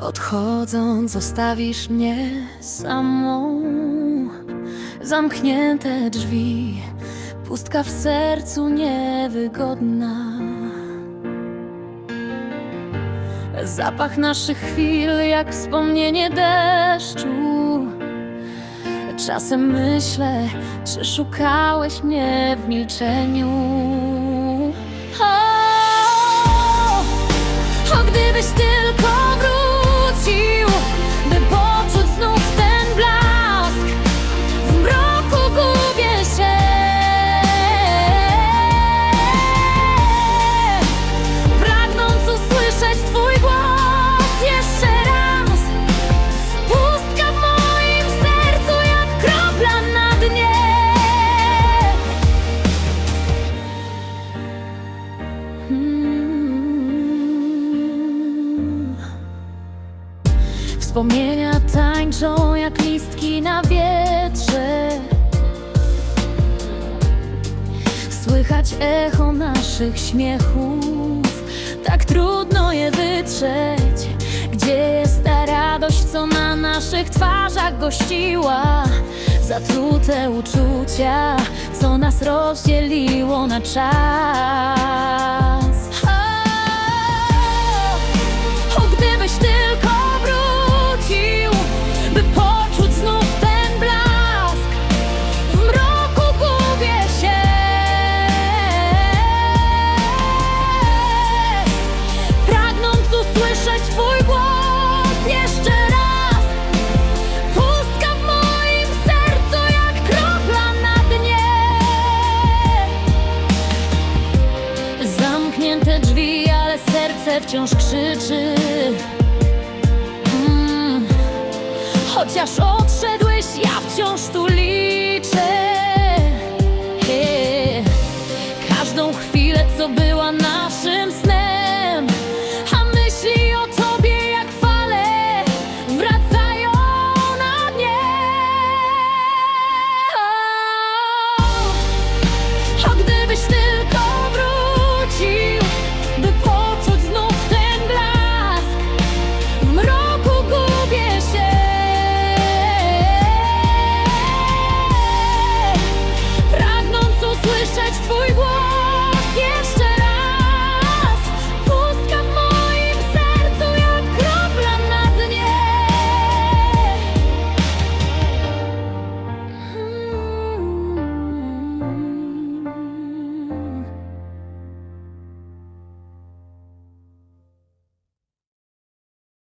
Odchodząc, zostawisz mnie samą. Zamknięte drzwi, pustka w sercu niewygodna. Zapach naszych chwil, jak wspomnienie deszczu. Czasem myślę, czy szukałeś mnie w milczeniu. Wspomnienia tańczą jak listki na wietrze. Słychać echo naszych śmiechów, tak trudno je wytrzeć. Gdzie jest ta radość, co na naszych twarzach gościła? Zatrute uczucia, co nas rozdzieliło na czas. serce wciąż krzyczy mm. Chociaż odszedłeś, ja wciąż tu liczę yeah. Każdą chwilę, co była naszym snem